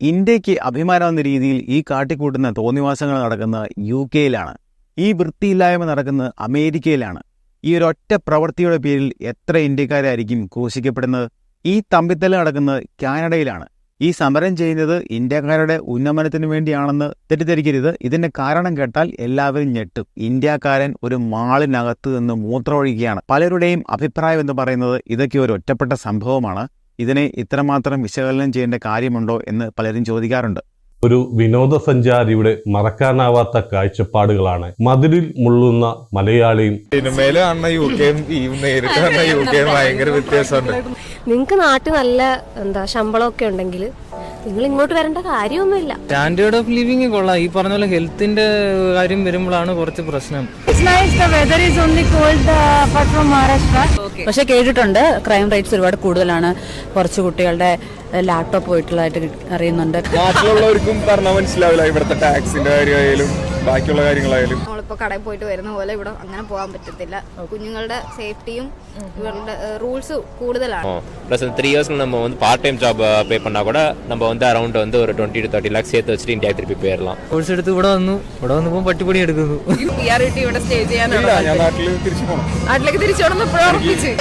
ഇന്ത്യയ്ക്ക് അഭിമാനമെന്ന രീതിയിൽ ഈ കാട്ടിക്കൂട്ടുന്ന തോന്നിവാസങ്ങൾ നടക്കുന്ന യു കെയിലാണ് ഈ വൃത്തിയില്ലായ്മ നടക്കുന്നത് അമേരിക്കയിലാണ്. ഈ ഒരൊറ്റ പ്രവൃത്തിയുടെ പേരിൽ എത്ര ഇന്ത്യക്കാരായിരിക്കും ക്രൂശിക്കപ്പെടുന്നത്? ഈ തമ്പിത്തല നടക്കുന്നത് കാനഡയിലാണ്. ഈ സമരം ചെയ്യുന്നത് ഇന്ത്യക്കാരുടെ ഉന്നമനത്തിന് വേണ്ടിയാണെന്ന് തെറ്റിദ്ധരിക്കരുത്. ഇതിന്റെ കാരണം കേട്ടാൽ എല്ലാവരും ഞെട്ടും. ഇന്ത്യക്കാരൻ ഒരു മാളിനകത്ത് നിന്ന് മൂത്രമൊഴിക്കുകയാണ്. പലരുടെയും അഭിപ്രായം എന്ന് പറയുന്നത് ഇതൊക്കെ ഒരു ഒറ്റപ്പെട്ട സംഭവമാണ്. ഇതിനെ ഇത്രമാത്രം വിശകലനം ചെയ്യേണ്ട കാര്യമുണ്ടോ എന്ന് പലരും ചോദിക്കാറുണ്ട്. ഒരു വിനോദസഞ്ചാരിയുടെ മറക്കാനാവാത്ത കാഴ്ചപ്പാടുകളാണ് മതിലിൽ മുള്ളുന്ന മലയാളിയും സിനിമയിൽ കാണുന്ന യു കെയും ഈ നേരിട്ട് കാണുന്ന യു കെയും ഭയങ്കര വ്യത്യാസമുണ്ട്. നിങ്ങൾക്ക് നാട്ടിൽ നല്ല എന്താ ശമ്പളമൊക്കെ ഉണ്ടെങ്കിൽ നിങ്ങൾ ഇങ്ങോട്ട് വരേണ്ട കാര്യമൊന്നുമില്ല. സ്റ്റാൻഡേർഡ് ഓഫ് ലിവിംഗ് കൊള്ളാം. ഈ പറഞ്ഞ പോലെ ഹെൽത്തിന്റെ കാര്യം വരുമ്പോഴാണ് കുറച്ച് പ്രശ്നം. പക്ഷെ കേട്ടിട്ടുണ്ട് ക്രൈം റേറ്റ്സ് ഒരുപാട് കൂടുതലാണ്. കുറച്ച് കുട്ടികളുടെ ലാപ്ടോപ്പ് പോയിട്ടുള്ളതായിട്ട് അറിയുന്നുണ്ട്. നാട്ടിലുള്ളവർക്കും പറഞ്ഞാൽ മനസ്സിലാവില്ല ഇവിടുത്തെ ടാക്സിന്റെ കാര്യമായാലും. ബാക്കിയുള്ള കാര്യങ്ങളായാലും നമ്മളിപ്പോ കടയിൽ പോയിട്ട് വരുന്ന പോലെ ഇവിടെ അങ്ങനെ പോകാൻ പറ്റത്തില്ല കുഞ്ഞുങ്ങളുടെ സേഫ്റ്റിയും ഇവരുടെ റൂൾസ് കൂടുതലാണ് ப்ளஸ் த்ரீ இயர்ஸ்க்கு நம்ம வந்து பார்ட் டைம் ஜாப் பே பண்ணால் கூட நம்ம வந்து அரௌண்ட் வந்து ஒரு டுவெண்ட்டி டு தேர்ட்டி லேக்ஸ் சேர்த்து வச்சுட்டு இந்தியா திருப்பி போயிடலாம் കോഴ്സ് എടുത്ത് ഇവിടെ വന്നു ഇവിടെ വന്നപ്പോൾ പട്ടിപ്പണി എടുക്കുന്നു പി ആർ കിട്ടി ഇവിടെ സ്റ്റേ ഇല്ല ചെയ്യാനാണ് ഞാൻ നാട്ടിൽ തിരിച്ചു പോകണം നാട്ടിലേക്ക് തിരിച്ചു വന്ന് ഇപ്പോഴും ഉറപ്പിച്ച്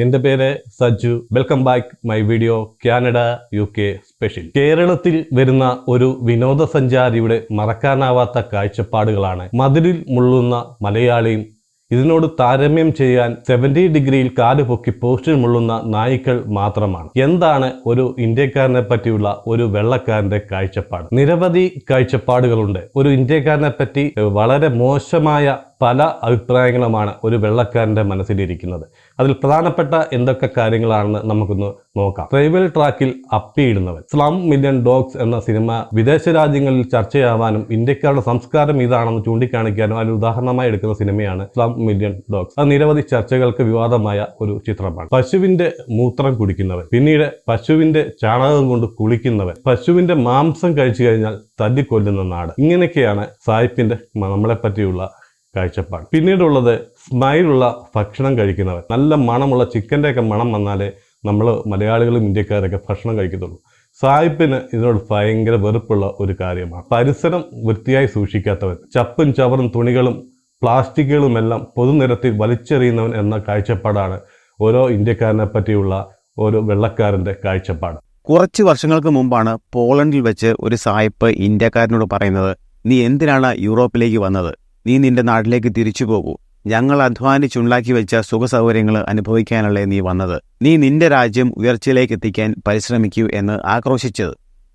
എന്റെ പേര് Saju welcome back my video Canada U K special കേരളത്തിൽ വരുന്ന ഒരു വിനോദസഞ്ചാരിയുടെ മറക്കാനാവാത്ത കാഴ്ചപ്പാടുകളാണ്. മതിലിൽ മുള്ളുന്ന മലയാളിയും ഇതിനോട് താരതമ്യം ചെയ്യാൻ സെവന്റി ഡിഗ്രിയിൽ കാൽ പൊക്കി പോസ്റ്റിൽ മുള്ളുന്ന നായ്ക്കൾ മാത്രമാണ്. എന്താണ് ഒരു ഇന്ത്യക്കാരനെ പറ്റിയുള്ള ഒരു വെള്ളക്കാരന്റെ കാഴ്ചപ്പാട്? നിരവധി കാഴ്ചപ്പാടുകളുണ്ട്. ഒരു ഇന്ത്യക്കാരനെ പറ്റി വളരെ മോശമായ പല അഭിപ്രായങ്ങളുമാണ് ഒരു വെള്ളക്കാരന്റെ മനസ്സിലിരിക്കുന്നത്. അതിൽ പ്രധാനപ്പെട്ട എന്തൊക്കെ കാര്യങ്ങളാണെന്ന് നമുക്കൊന്ന് നോക്കാം. ട്രൈബൽ ട്രാക്കിൽ അപ്പിയിടുന്നവൻ. സ്ലം മില്യൺ ഡോഗ്സ് എന്ന സിനിമ വിദേശ രാജ്യങ്ങളിൽ ചർച്ചയാവാനും ഇന്ത്യക്കാരുടെ സംസ്കാരം ഇതാണെന്ന് ചൂണ്ടിക്കാണിക്കാനും അതിന് ഉദാഹരണമായി എടുക്കുന്ന സിനിമയാണ് സ്ലം മില്യൺ ഡോഗ്സ് അത് നിരവധി ചർച്ചകൾക്ക് വിവാദമായ ഒരു ചിത്രമാണ്. പശുവിന്റെ മൂത്രം കുടിക്കുന്നവൻ. പിന്നീട് പശുവിന്റെ ചാണകം കൊണ്ട് കുളിക്കുന്നവൻ. പശുവിന്റെ മാംസം കഴിച്ചു കഴിഞ്ഞാൽ തല്ലിക്കൊല്ലുന്ന നാട്. ഇങ്ങനെയൊക്കെയാണ് സായിപ്പിന്റെ നമ്മളെ പറ്റിയുള്ള കാഴ്ചപ്പാട്. പിന്നീടുള്ളത് സ്മൈലുള്ള ഭക്ഷണം കഴിക്കുന്നവർ നല്ല മണമുള്ള ചിക്കന്റെ ഒക്കെ മണം വന്നാലേ നമ്മൾ മലയാളികളും ഇന്ത്യക്കാരൊക്കെ ഭക്ഷണം കഴിക്കത്തുള്ളൂ. സായിപ്പിന് ഇതിനോട് ഭയങ്കര വെറുപ്പുള്ള ഒരു കാര്യമാണ്. പരിസരം വൃത്തിയായി സൂക്ഷിക്കാത്തവൻ ചപ്പും ചവറും തുണികളും പ്ലാസ്റ്റിക്കുകളുമെല്ലാം പൊതുനിരത്തിൽ വലിച്ചെറിയുന്നവൻ എന്ന കാഴ്ചപ്പാടാണ് ഓരോ ഇന്ത്യക്കാരനെ പറ്റിയുള്ള ഒരു വെള്ളക്കാരന്റെ കാഴ്ചപ്പാട്. കുറച്ച് വർഷങ്ങൾക്ക് മുമ്പാണ് പോളണ്ടിൽ വെച്ച് ഒരു സായിപ്പ് ഇന്ത്യക്കാരനോട് പറയുന്നത് നീ എന്തിനാണ് യൂറോപ്പിലേക്ക് വന്നത്? നീ നിന്റെ നാട്ടിലേക്ക് തിരിച്ചു പോകൂ ഞങ്ങൾ അധ്വാനിച്ചുണ്ടാക്കി വെച്ച സുഖസൗകര്യങ്ങൾ അനുഭവിക്കാനല്ലേ നീ വന്നത് നീ നിന്റെ രാജ്യം ഉയർച്ചയിലേക്ക് എത്തിക്കാൻ പരിശ്രമിക്കൂ എന്ന് ആക്രോശിച്ചത്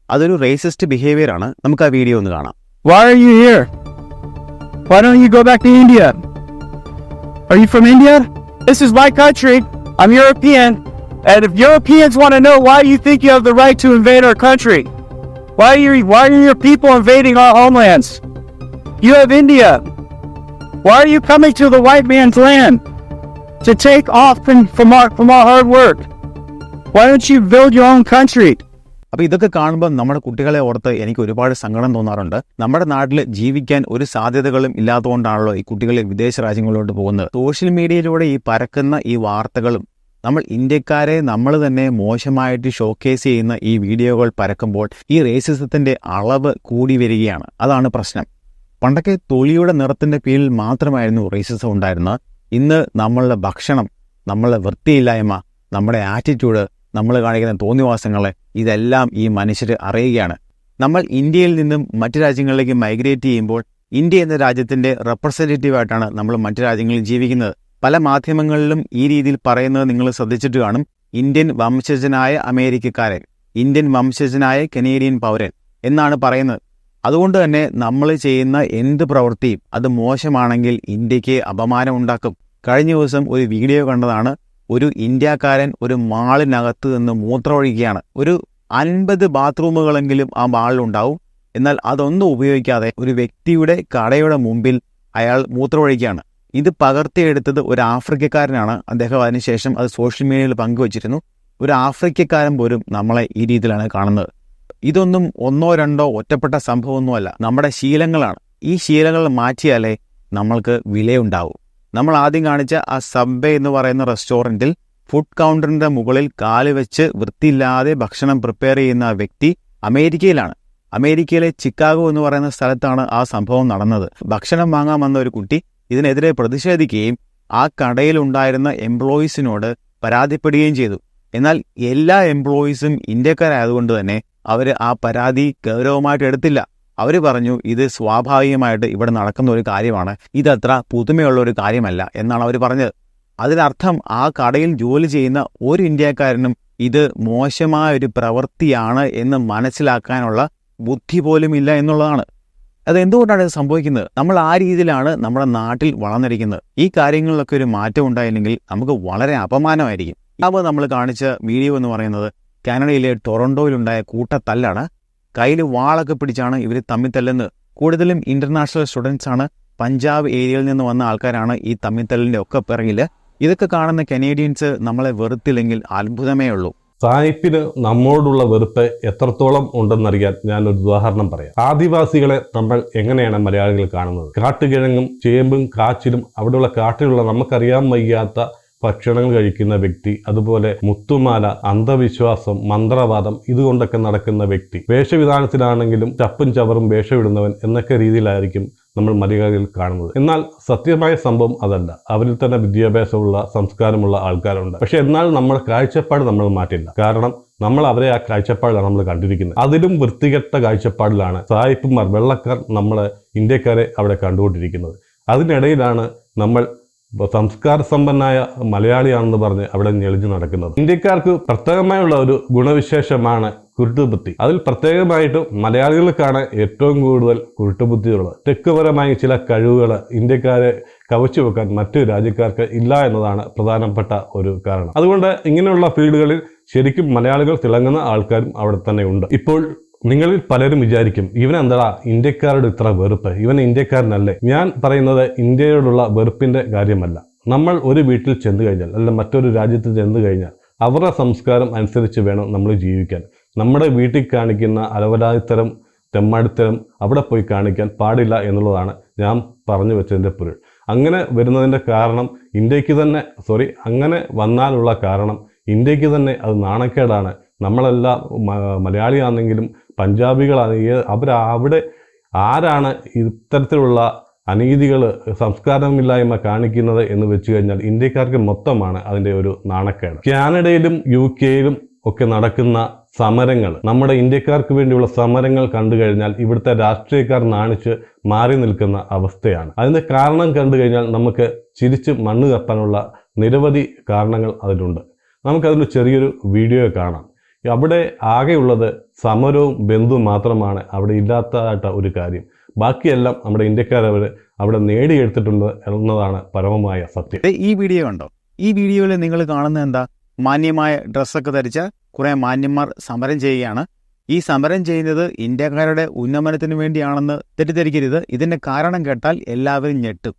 അതൊരു റേസിസ്റ്റ് ബിഹേവിയർ ആണ് നമുക്ക് ആ വീഡിയോ ഒന്ന് കാണാം Why are you here? Why don't you go back to India? Are you from India? This is my country. I'm European. And if Europeans want to know why you think you have the right to invade our country, why are, you, why are your people invading our homelands? You have India. Why are you coming to the white man's land? To take off from, from, our, from our hard work? Why don't you build your own country? അപ്പോൾ ഇതൊക്കെ കാണുമ്പോൾ നമ്മുടെ കുട്ടികളെ ഓർത്ത് എനിക്ക് ഒരുപാട് സങ്കടം തോന്നാറുണ്ട്. നമ്മുടെ നാട്ടിൽ ജീവിക്കാൻ ഒരു സാധ്യതകളും ഇല്ലാത്തതുകൊണ്ടാണല്ലോ ഈ കുട്ടികൾ വിദേശ രാജ്യങ്ങളിലോട്ട് പോകുന്നത്. സോഷ്യൽ മീഡിയയിലൂടെ ഈ പരക്കുന്ന ഈ വാർത്തകളും നമ്മൾ ഇന്ത്യക്കാരെ നമ്മൾ തന്നെ മോശമായിട്ട് ഷോക്കേസ് ചെയ്യുന്ന ഈ വീഡിയോകൾ പരക്കുമ്പോൾ ഈ റേസിസത്തിന്റെ അളവ് കൂടി വരികയാണ്. അതാണ് പ്രശ്നം. പണ്ടൊക്കെ തൊലിയുടെ നിറത്തിന്റെ പേരിൽ മാത്രമായിരുന്നു റേസിസം ഉണ്ടായിരുന്നത്. ഇന്ന് നമ്മളുടെ ഭക്ഷണം നമ്മളുടെ വൃത്തിയില്ലായ്മ നമ്മുടെ ആറ്റിറ്റ്യൂഡ് നമ്മൾ കാണിക്കുന്ന തോന്നിവാസങ്ങൾ ഇതെല്ലാം ഈ മനുഷ്യർ അറിയുകയാണ്. നമ്മൾ ഇന്ത്യയിൽ നിന്നും മറ്റു രാജ്യങ്ങളിലേക്ക് മൈഗ്രേറ്റ് ചെയ്യുമ്പോൾ ഇന്ത്യ എന്ന രാജ്യത്തിന്റെ റെപ്രസെന്റേറ്റീവായിട്ടാണ് നമ്മൾ മറ്റു രാജ്യങ്ങളിൽ ജീവിക്കുന്നത്. പല മാധ്യമങ്ങളിലും ഈ രീതിയിൽ പറയുന്നത് നിങ്ങൾ ശ്രദ്ധിച്ചിട്ട് കാണും. ഇന്ത്യൻ വംശജനായ അമേരിക്കക്കാരൻ ഇന്ത്യൻ വംശജനായ കനേഡിയൻ പൗരൻ എന്നാണ് പറയുന്നത്. അതുകൊണ്ട് തന്നെ നമ്മൾ ചെയ്യുന്ന എന്ത് പ്രവൃത്തിയും അത് മോശമാണെങ്കിൽ ഇന്ത്യയ്ക്ക് അപമാനം ഉണ്ടാക്കും കഴിഞ്ഞ ദിവസം ഒരു വീഡിയോ കണ്ടതാണ്. ഒരു ഇന്ത്യക്കാരൻ ഒരു മാളിനകത്ത് നിന്ന് മൂത്രമൊഴിക്കുകയാണ്. ഒരു അൻപത് ബാത്റൂമുകളെങ്കിലും ആ മാളിലുണ്ടാവും. എന്നാൽ അതൊന്നും ഉപയോഗിക്കാതെ ഒരു വ്യക്തിയുടെ കടയുടെ മുമ്പിൽ അയാൾ മൂത്രമൊഴിക്കുകയാണ്. ഇത് പകർത്തിയെടുത്തത് ഒരു ആഫ്രിക്കക്കാരനാണ്. അദ്ദേഹം അതിനുശേഷം അത് സോഷ്യൽ മീഡിയയിൽ പങ്കുവച്ചിരുന്നു. ഒരു ആഫ്രിക്കക്കാരൻ പോലും നമ്മളെ ഈ രീതിയിലാണ് കാണുന്നത്. ഇതൊന്നും ഒന്നോ രണ്ടോ ഒറ്റപ്പെട്ട സംഭവമൊന്നുമല്ല. നമ്മുടെ ശീലങ്ങളാണ്. ഈ ശീലങ്ങൾ മാറ്റിയാലേ നമ്മൾക്ക് വിലയുണ്ടാവും. നമ്മൾ ആദ്യം കാണിച്ച ആ സബ്വേ എന്ന് പറയുന്ന റെസ്റ്റോറന്റിൽ ഫുഡ് കൗണ്ടറിന്റെ മുകളിൽ കാൽ വെച്ച് വൃത്തിയില്ലാതെ ഭക്ഷണം പ്രിപ്പയർ ചെയ്യുന്ന വ്യക്തി അമേരിക്കയിലാണ്. അമേരിക്കയിലെ ചിക്കാഗോ എന്ന് പറയുന്ന സ്ഥലത്താണ് ആ സംഭവം നടന്നത്. ഭക്ഷണം വാങ്ങാൻ വന്ന ഒരു കുട്ടി ഇതിനെതിരെ പ്രതിഷേധിക്കുകയും ആ കടയിലുണ്ടായിരുന്ന എംപ്ലോയീസിനോട് പരാതിപ്പെടുകയും ചെയ്തു. എന്നാൽ എല്ലാ എംപ്ലോയീസും ഇന്ത്യക്കാരായതുകൊണ്ട് തന്നെ അവർ ആ പരാതി ഗൗരവമായിട്ട് എടുത്തില്ല. അവർ പറഞ്ഞു ഇത് സ്വാഭാവികമായിട്ട് ഇവിടെ നടക്കുന്ന ഒരു കാര്യമാണ്. ഇതത്ര പുതുമയുള്ള ഒരു കാര്യമല്ല എന്നാണ് അവർ പറഞ്ഞത്. അതിനർത്ഥം ആ കടയിൽ ജോലി ചെയ്യുന്ന ഒരു ഇന്ത്യക്കാരനും ഇത് മോശമായ ഒരു പ്രവൃത്തിയാണ് എന്ന് മനസ്സിലാക്കാനുള്ള ബുദ്ധി പോലും ഇല്ല എന്നുള്ളതാണ്. അത് എന്തുകൊണ്ടാണ് ഇത് സംഭവിക്കുന്നത്? നമ്മൾ ആ രീതിയിലാണ് നമ്മുടെ നാട്ടിൽ വളർന്നിരിക്കുന്നത്. ഈ കാര്യങ്ങളിലൊക്കെ ഒരു മാറ്റം ഉണ്ടായില്ലെങ്കിൽ നമുക്ക് വളരെ അപമാനമായിരിക്കും. അപ്പോൾ നമ്മൾ കാണിച്ച വീഡിയോ എന്ന് പറയുന്നത് കാനഡയിലെ ടൊറൻഡോയിലുണ്ടായ കൂട്ടത്തല്ലാണ്. കയ്യിൽ വാളൊക്കെ പിടിച്ചാണ് ഇവർ തമ്മിൽ തല്ലുന്നത് കൂടുതലും ഇന്റർനാഷണൽ സ്റ്റുഡൻസ് ആണ് പഞ്ചാബ് ഏരിയയിൽ നിന്ന് വന്ന ആൾക്കാരാണ് ഈ തമ്മിത്തല്ലിന്റെ ഒക്കെ പിറകിൽ ഇതൊക്കെ കാണുന്ന കനേഡിയൻസ് നമ്മളെ വെറുത്തില്ലെങ്കിൽ അത്ഭുതമേ ഉള്ളൂ. സായിപ്പിന് നമ്മോടുള്ള വെറുപ്പ് എത്രത്തോളം ഉണ്ടെന്നറിയാൻ ഞാനൊരു ഉദാഹരണം പറയാം. ആദിവാസികളെ നമ്മൾ എങ്ങനെയാണ് മലയാളികൾ കാണുന്നത്? കാട്ടുകിഴങ്ങും ചേമ്പും കാച്ചിലും അവിടെയുള്ള കാട്ടിലുള്ള നമുക്കറിയാൻ വയ്യാത്ത ഭക്ഷണങ്ങൾ കഴിക്കുന്ന വ്യക്തി അതുപോലെ മുത്തുമാല അന്ധവിശ്വാസം മന്ത്രവാദം ഇതുകൊണ്ടൊക്കെ നടക്കുന്ന വ്യക്തി. വേഷവിധാനത്തിലാണെങ്കിലും ചപ്പും ചവറും വേഷമിടുന്നവൻ എന്നൊക്കെ രീതിയിലായിരിക്കും നമ്മൾ മലയാളികൾ കാണുന്നത്. എന്നാൽ സത്യമായ സംഭവം അതല്ല. അവരിൽ തന്നെ വിദ്യാഭ്യാസമുള്ള സംസ്കാരമുള്ള ആൾക്കാരുണ്ട്. പക്ഷെ എന്നാൽ നമ്മുടെ കാഴ്ചപ്പാട് നമ്മൾ മാറ്റില്ല. കാരണം നമ്മൾ അവരെ ആ കാഴ്ചപ്പാടിലാണ് നമ്മൾ കണ്ടിരിക്കുന്നത്. അതിലും വൃത്തികെട്ട കാഴ്ചപ്പാടിലാണ് സായിപ്പുമാർ വെള്ളക്കാർ നമ്മളെ ഇന്ത്യക്കാരെ അവിടെ കണ്ടുകൊണ്ടിരിക്കുന്നത്. അതിനിടയിലാണ് നമ്മൾ സംസ്കാര സമ്പന്നായ മലയാളിയാണെന്ന് പറഞ്ഞ് അവിടെ ഞെളിഞ്ഞു നടക്കുന്നത്. ഇന്ത്യക്കാർക്ക് പ്രത്യേകമായുള്ള ഒരു ഗുണവിശേഷമാണ് കുരുട്ടുബുദ്ധി. അതിൽ പ്രത്യേകമായിട്ടും മലയാളികൾക്കാണ് ഏറ്റവും കൂടുതൽ കുരുട്ടുബുദ്ധിയുള്ളത്. തെക്കുപരമായ ചില കഴിവുകൾ ഇന്ത്യക്കാരെ കവച്ചു വെക്കാൻ മറ്റു രാജ്യക്കാർക്ക് ഇല്ല എന്നതാണ് പ്രധാനപ്പെട്ട ഒരു കാരണം. അതുകൊണ്ട് ഇങ്ങനെയുള്ള ഫീൽഡുകളിൽ ശരിക്കും മലയാളികൾ തിളങ്ങുന്ന ആൾക്കാരും അവിടെ തന്നെ ഉണ്ട്. ഇപ്പോൾ നിങ്ങളിൽ പലരും വിചാരിക്കും ഇവൻ എന്താ ഇന്ത്യക്കാരുടെ ഇത്ര വെറുപ്പ് ഇവൻ ഇന്ത്യക്കാരനല്ലേ? ഞാൻ പറയുന്നത് ഇന്ത്യയോടുള്ള വെറുപ്പിന്റെ കാര്യമല്ല. നമ്മൾ ഒരു വീട്ടിൽ ചെന്ന് കഴിഞ്ഞാൽ അല്ല മറ്റൊരു രാജ്യത്ത് ചെന്ന് കഴിഞ്ഞാൽ അവരുടെ സംസ്കാരം അനുസരിച്ച് വേണം നമ്മൾ ജീവിക്കാൻ. നമ്മുടെ വീട്ടിൽ കാണിക്കുന്ന അലവലാതിത്തരം തെമ്മാടിത്തരം അവിടെ പോയി കാണിക്കാൻ പാടില്ല എന്നുള്ളതാണ് ഞാൻ പറഞ്ഞു വെച്ചതിന്റെ പൊരുൾ. അങ്ങനെ വരുന്നതിന്റെ കാരണം ഇന്ത്യയ്ക്ക് തന്നെ സോറി അങ്ങനെ വന്നാലുള്ള കാരണം ഇന്ത്യയ്ക്ക് തന്നെ അത് നാണക്കേടാണ്. നമ്മളെല്ലാം മലയാളിയാണെങ്കിലും പഞ്ചാബികളാണെങ്കിൽ അവർ അവിടെ ആരാണ് ഇത്തരത്തിലുള്ള അനീതികൾ സംസ്കാരമില്ലായ്മ കാണിക്കുന്നത് എന്ന് വെച്ച് കഴിഞ്ഞാൽ ഇന്ത്യക്കാർക്ക് മൊത്തമാണ് അതിന്റെ ഒരു നാണക്കേട്. കാനഡയിലും യു കെയിലും ഒക്കെ നടക്കുന്ന സമരങ്ങൾ നമ്മുടെ ഇന്ത്യക്കാർക്ക് വേണ്ടിയുള്ള സമരങ്ങൾ കണ്ടു കഴിഞ്ഞാൽ ഇവിടുത്തെ രാഷ്ട്രീയക്കാർ നാണിച്ച് മാറി നിൽക്കുന്ന അവസ്ഥയാണ്. അതിന്റെ കാരണം കണ്ടു കഴിഞ്ഞാൽ നമുക്ക് ചിരിച്ച് മണ്ണ് കപ്പാനുള്ള നിരവധി കാരണങ്ങൾ അതിലുണ്ട്. നമുക്കതിൽ ചെറിയൊരു വീഡിയോ കാണാം. അവിടെ ആകെയുള്ളത് സമരവും ബന്ധുവും മാത്രമാണ്. അവിടെ ഇല്ലാത്തതായിട്ട ഒരു കാര്യം. ബാക്കിയെല്ലാം നമ്മുടെ ഇന്ത്യക്കാരവർ അവിടെ നേടിയെടുത്തിട്ടുണ്ട് എന്നതാണ് പരമമായ സത്യം. ഈ വീഡിയോ ഉണ്ടോ ഈ വീഡിയോയിൽ നിങ്ങൾ കാണുന്നത് എന്താ? മാന്യമായ ഡ്രസ്സൊക്കെ ധരിച്ച കുറെ മാന്യന്മാർ സമരം ചെയ്യുകയാണ്. ഈ സമരം ചെയ്യുന്നത് ഇന്ത്യക്കാരുടെ ഉന്നമനത്തിന് വേണ്ടിയാണെന്ന് തെറ്റിദ്ധരിക്കരുത്. ഇതിന്റെ കാരണം കേട്ടാൽ എല്ലാവരും ഞെട്ടും.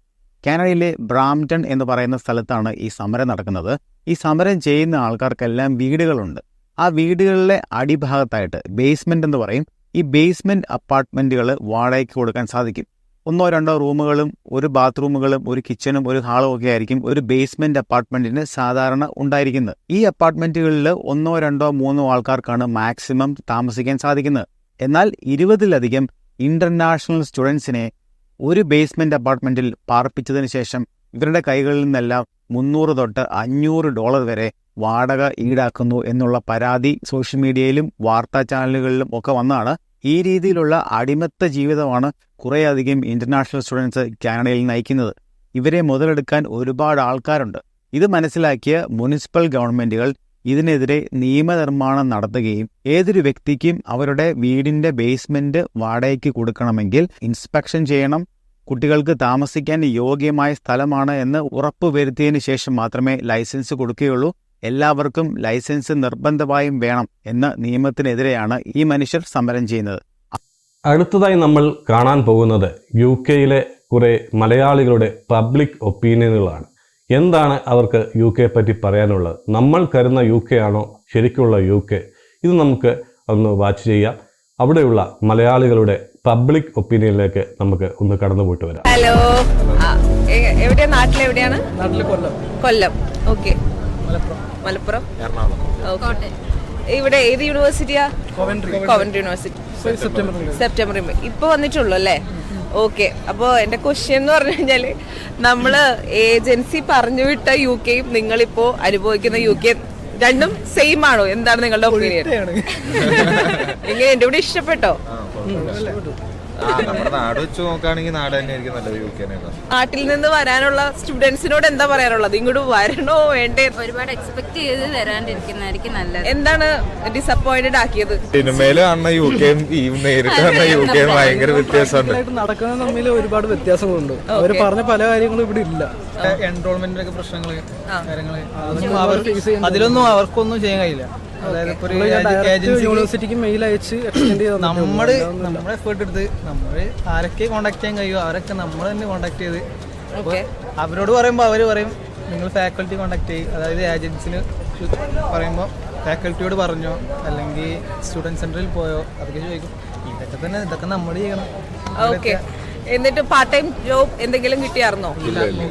കാനഡയിലെ ബ്രാംപ്ടൺ എന്ന് പറയുന്ന സ്ഥലത്താണ് ഈ സമരം നടക്കുന്നത്. ഈ സമരം ചെയ്യുന്ന ആൾക്കാർക്കെല്ലാം വീടുകളുണ്ട്. ആ വീടുകളിലെ അടിഭാഗത്തായിട്ട് ബേസ്മെന്റ് എന്ന് പറയും. ഈ ബേസ്മെന്റ് അപ്പാർട്ട്മെന്റുകൾ വാടകയ്ക്ക് കൊടുക്കാൻ സാധിക്കും. ഒന്നോ രണ്ടോ റൂമുകളും ഒരു ബാത്റൂമുകളും ഒരു കിച്ചണും ഒരു ഹാളും ഒക്കെ ആയിരിക്കും ഒരു ബേസ്മെന്റ് അപ്പാർട്ട്മെന്റിന് സാധാരണ ഉണ്ടായിരിക്കുന്നത്. ഈ അപ്പാർട്ട്മെന്റുകളിൽ ഒന്നോ രണ്ടോ മൂന്നോ ആൾക്കാർക്കാണ് മാക്സിമം താമസിക്കാൻ സാധിക്കുന്നത്. എന്നാൽ ഇരുപതിലധികം ഇന്റർനാഷണൽ സ്റ്റുഡൻസിനെ ഒരു ബേസ്മെന്റ് അപ്പാർട്ട്മെന്റിൽ പാർപ്പിച്ചതിന് ശേഷം ഇവരുടെ കൈകളിൽ നിന്നെല്ലാം മുന്നൂറ് തൊട്ട് അഞ്ഞൂറ് ഡോളർ വരെ വാടക ഈടാക്കുന്നു എന്നുള്ള പരാതി സോഷ്യൽ മീഡിയയിലും വാർത്താ ചാനലുകളിലും ഒക്കെ വന്നാണ്. ഈ രീതിയിലുള്ള അടിമത്ത ജീവിതമാണ് കുറേയധികം ഇന്റർനാഷണൽ സ്റ്റുഡൻസ് കാനഡയിൽ നയിക്കുന്നത്. ഇവരെ മുതലെടുക്കാൻ ഒരുപാട് ആൾക്കാരുണ്ട്. ഇത് മനസ്സിലാക്കിയ മുനിസിപ്പൽ ഗവൺമെന്റുകൾ ഇതിനെതിരെ നിയമനിർമ്മാണം നടത്തുകയും ഏതൊരു വ്യക്തിക്കും അവരുടെ വീടിന്റെ ബേസ്മെന്റ് വാടകയ്ക്ക് കൊടുക്കണമെങ്കിൽ ഇൻസ്പെക്ഷൻ ചെയ്യണം. കുട്ടികൾക്ക് താമസിക്കാൻ യോഗ്യമായ സ്ഥലമാണ് എന്ന് ഉറപ്പുവരുത്തിയതിനു ശേഷം മാത്രമേ ലൈസൻസ് കൊടുക്കുകയുള്ളൂ. എല്ലാവർക്കും ലൈസൻസ് നിർബന്ധമായും വേണം എന്ന നിയമത്തിനെതിരെയാണ് ഈ മനുഷ്യർ സമരം ചെയ്യുന്നത്. അടുത്തതായി നമ്മൾ കാണാൻ പോകുന്നത് യു കെയിലെ കുറെ മലയാളികളുടെ പബ്ലിക് ഒപ്പീനിയനുകളാണ്. എന്താണ് അവർക്ക് യു കെ പറ്റി പറയാനുള്ളത്? നമ്മൾ കരുന്ന യു കെ ആണോ ശരിക്കുള്ള യു കെ ഇത് നമുക്ക് ഒന്ന് വാച്ച് ചെയ്യാം. അവിടെയുള്ള മലയാളികളുടെ പബ്ലിക് ഒപ്പീനിയനിലേക്ക് നമുക്ക് ഒന്ന് കടന്നു പോയിട്ട് വരാം. ഹലോ. എവിടെയാണ് എവിടെയാ? നാട്ടിലെവിടെയാണ്? നാട്ടിലെ കൊല്ലം. കൊല്ലം. ഓക്കെ. മലപ്പുറം. മലപ്പുറം? ഓക്കെ. ഇവിടെ ഏത് യൂണിവേഴ്സിറ്റിയാ? കോവൻട്രി കോവൻട്രി യൂണിവേഴ്സിറ്റി സെപ്റ്റംബറിൽ സെപ്റ്റംബറിൽ ഇപ്പൊ വന്നിട്ടുള്ളൂ അല്ലേ? ഓക്കെ. അപ്പോൾ എന്റെ ക്വസ്റ്റ്യൻ എന്ന് പറഞ്ഞു കഴിഞ്ഞാൽ നമ്മൾ ഏജൻസി പറഞ്ഞു വിട്ട യു കെയും നിങ്ങളിപ്പോ അനുഭവിക്കുന്ന യു കെ രണ്ടും സെയിം ആണോ? എന്താണ് നിങ്ങളുടെ ഒപ്പീനിയൻ എങ്ങനെ? എന്റെ ഇവിടെ ഇഷ്ടപ്പെട്ടോ? നമ്മുടെ നാട് വെച്ച് നോക്കുകയാണെങ്കിൽ നാട് തന്നെ ആയിരിക്കും നല്ലത് യു കെനേക്കാൾ നാട്ടിൽ നിന്ന് വരാനുള്ള സ്റ്റുഡൻസിനോട് എന്താ പറയാനുള്ളത്? ഇങ്ങോട്ട് വരണോ വേണ്ടേ? ഒരുപാട് എക്സ്പെക്ട് ചെയ്ത് വരാണ്ടിരിക്കുന്നതായിരിക്കും നല്ലത്. എന്താണ് ഡിസപ്പോയിന്റഡ് ആക്കിയത്? സിനിമയിൽ കാണുന്ന യു കെയും ഈ നേരിട്ട് കാണുന്ന യു കെയും ഭയങ്കര വ്യത്യാസമുണ്ട്. നടക്കുന്നത് തമ്മിൽ ഒരുപാട് വ്യത്യാസങ്ങളുണ്ട്. അവർ പറഞ്ഞ പല കാര്യങ്ങളും ഇവിടെ ഇല്ല. എൻറോൾമെന്റിന്റെ ഒക്കെ പ്രശ്നങ്ങൾ കാര്യങ്ങൾ. അതിലൊന്നും അവർക്കൊന്നും ചെയ്യാൻ കഴിയില്ല. യൂണിവേഴ്സിറ്റിക്ക് മെയിൽ അയച്ച് എക്സ്റ്റെൻഡ് ചെയ്ത് നമ്മൾ നമ്മുടെ എഫേർട്ട് എടുത്ത് നമ്മൾ ആരൊക്കെ കോണ്ടാക്ട് ചെയ്യാൻ കഴിയുമോ അവരൊക്കെ നമ്മൾ തന്നെ കോണ്ടാക്ട് ചെയ്ത്. അവരോട് പറയുമ്പോൾ അവർ പറയും നിങ്ങൾ ഫാക്കൽറ്റി കോണ്ടാക്ട് ചെയ്യും. അതായത് ഏജൻസിന് പറയുമ്പോൾ ഫാക്കൽറ്റിയോട് പറഞ്ഞോ അല്ലെങ്കിൽ സ്റ്റുഡന്റ് സെന്ററിൽ പോയോ അതൊക്കെ ചോദിക്കും. ഇതൊക്കെ തന്നെ ഇതൊക്കെ നമ്മൾ ചെയ്യണം. ഓക്കെ എന്നിട്ട് പാർട്ട് ടൈം ജോബ് എന്തെങ്കിലും കിട്ടിയായിരുന്നോ?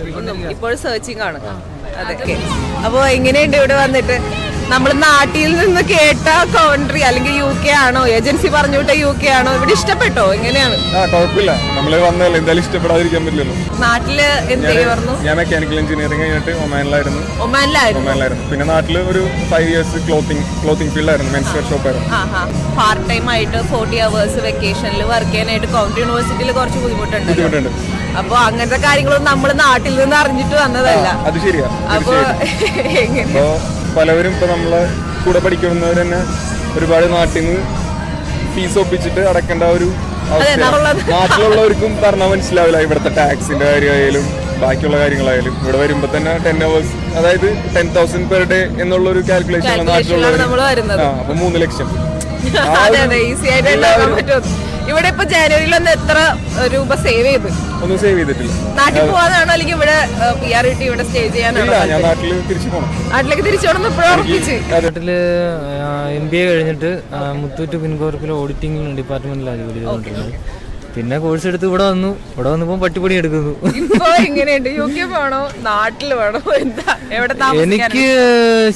ഇപ്പോഴും ഇപ്പോൾ സെർച്ചിങ് ആണ് അതൊക്കെ അപ്പോൾ അപ്പോ എങ്ങനെയുണ്ട് ഇവിടെ വന്നിട്ട്? നമ്മൾ നാട്ടിൽ നിന്ന് കേട്ട കൗണ്ട്രി അല്ലെങ്കിൽ യു കെ ആണോ? ഏജൻസി പറഞ്ഞു വിട്ട യു കെ ആണോ? ഇവിടെ ഇഷ്ടപ്പെട്ടോ? എങ്ങനെയാണ്? ആ കുഴപ്പമില്ല. നമ്മൾ വന്നതല്ലേ. എന്തായാലും ഇഷ്ടപ്പെടാതിരിക്കാൻ പറ്റില്ലല്ലോ. നാട്ടിൽ എന്ത് ചെയ്യുമായിരുന്നു? ഞാൻ മെക്കാനിക്കൽ എഞ്ചിനീയറിംഗ് കഴിഞ്ഞിട്ട് ഒമാനിലായിരുന്നു. ഒമാനിലായിരുന്നു? ഒമാനിലായിരുന്നു. പിന്നെ നാട്ടിൽ ഒരു ഫൈവ് ഇയേഴ്സ് ക്ലോത്തിങ് ക്ലോത്തിങ് ഫീൽഡായിരുന്നു മെൻസ് വെയർ ഷോപ്പായിരുന്നു പാർട്ട് ടൈം ആയിട്ട് ഫോർട്ടി അവേഴ്സ് വെക്കേഷനിൽ വർക്ക് ചെയ്യാനായിട്ട് കൗണ്ടി യൂണിവേഴ്സിറ്റിയിൽ കുറച്ച് ബുദ്ധിമുട്ടുണ്ട് ബുദ്ധിമുട്ടുണ്ട്. അപ്പൊ അങ്ങനത്തെ കാര്യങ്ങളൊന്നും നമ്മൾ നാട്ടിൽ നിന്ന് അറിഞ്ഞിട്ട് വന്നതല്ല. അത് ശരിയാ അപ്പൊ എങ്ങനെ? പലവരും ഇപ്പൊ നമ്മളെ കൂടെ പഠിക്കുന്നവർ തന്നെ ഒരുപാട് നാട്ടിൽ നിന്ന് ഫീസ് ഒപ്പിച്ചിട്ട് അടക്കേണ്ട ഒരു നാട്ടിലുള്ളവർക്കും പറഞ്ഞാൽ മനസ്സിലാവില്ല ഇവിടുത്തെ ടാക്സിന്റെ കാര്യമായാലും ബാക്കിയുള്ള കാര്യങ്ങളായാലും. ഇവിടെ വരുമ്പോ തന്നെ ടെൻ അവേഴ്സ് അതായത് ടെൻ തൗസൻഡ് പെർ ഡേ എന്നുള്ള ഒരു കാൽക്കുലേഷൻ വരുന്നത്. അപ്പൊ മൂന്ന് ലക്ഷം. ഇവിടെ ഇപ്പൊ ജനുവരിയിൽ ഒന്ന് എത്ര രൂപ സേവ് ചെയ്ത്? ഒന്നും സേവ് ചെയ്തിട്ടില്ല. നാട്ടിൽ പോകാനാണോ അല്ലെങ്കിൽ ഇവിടെ പി ആർ ഇട്ടി ഇവിടെ സ്റ്റേ ചെയ്യാനാണോ ഇല്ല ഞാൻ? നാട്ടിൽ തിരിച്ചു പോകണം നാട്ടിലേക്ക് തിരിച്ചു ഇപ്പോഴും ഉറപ്പിച്ച്. നാട്ടിൽ എം ബി എ കഴിഞ്ഞിട്ട് മുത്തൂറ്റ് പിൻകോർപ്പിലെ ഓഡിറ്റിംഗ് ഡിപ്പാർട്ട്മെന്റിലാണ് ജോലി ചെയ്തുകൊണ്ടിരുന്നത് പിന്നെ കോഴ്സ് എടുത്ത് ഇവിടെ വന്നു. ഇവിടെ വന്നപ്പോ പട്ടിപ്പണി എടുക്കുന്നു. ഇപ്പൊ എങ്ങനെയുണ്ട്? യു കെ വേണോ നാട്ടിൽ വേണോ? എന്താ? എവിടെ എനിക്ക്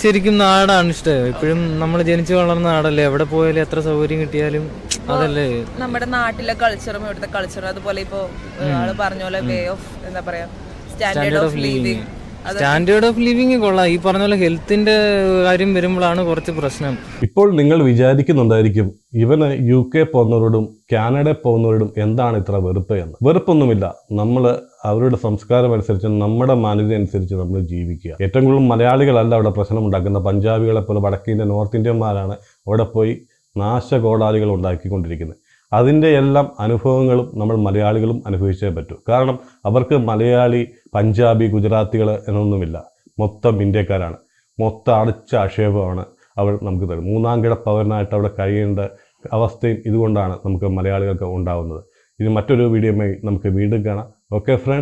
ശരിക്കും നാടാണ് ഇഷ്ടം. ഇപ്പോഴും നമ്മൾ ജനിച്ചു വളർന്ന നാടല്ലേ? എവിടെ പോയാലും എത്ര സൗകര്യം കിട്ടിയാലും നമ്മുടെ നാട്ടിലെ കൾച്ചറും ഇവിടുത്തെ കൾച്ചറും അതുപോലെ ഇപ്പോ ഒരാൾ പറഞ്ഞ പോലെ വേ ഓഫ് എന്താ പറയാ standard of living standard of living കൊള്ളാം. ഈ പറഞ്ഞ പോലെ ഹെൽത്തിന്റെ കാര്യം വരുമ്പോഴാണ് കുറച്ച് പ്രശ്നം. ഇപ്പോൾ നിങ്ങൾ വിചാരിക്കുന്നുണ്ടായിരിക്കും ഇവന് യു കെ പോകുന്നവരോടും കാനഡ പോകുന്നവരോടും എന്താണ് ഇത്ര വെറുപ്പ് എന്ന്. വെറുപ്പൊന്നുമില്ല. നമ്മൾ അവരുടെ സംസ്കാരം അനുസരിച്ച് നമ്മുടെ മാന്യത അനുസരിച്ച് നമ്മൾ ജീവിക്കുക. ഏറ്റവും കൂടുതൽ മലയാളികളല്ല അവിടെ പ്രശ്നം ഉണ്ടാക്കുന്ന പഞ്ചാബികളെ പോലെ വടക്കേ ഇന്ത്യ നോർത്ത് ഇന്ത്യന്മാരാണ് അവിടെ പോയി നാശകോടാലികൾ ഉണ്ടാക്കിക്കൊണ്ടിരിക്കുന്നത് അതിന്റെ എല്ലാം അനുഭവങ്ങളും നമ്മൾ മലയാളികളും അനുഭവിച്ചേ പറ്റൂ. കാരണം അവർക്ക് മലയാളി പഞ്ചാബി ഗുജറാത്തികൾ എന്നൊന്നുമില്ല. മൊത്തം ഇന്ത്യക്കാരാണ്. മൊത്തം അടച്ച ആക്ഷേപമാണ് അവർ നമുക്ക് തരും മൂന്നാം കിട പൗരനായിട്ട് അവിടെ കഴിയേണ്ട അവസ്ഥയും ഇതുകൊണ്ടാണ് നമുക്ക് മലയാളികൾക്ക് ഉണ്ടാവുന്നത്. ഇനി മറ്റൊരു വീഡിയോയുമായി നമുക്ക് വീണ്ടും കാണാം. Okay friends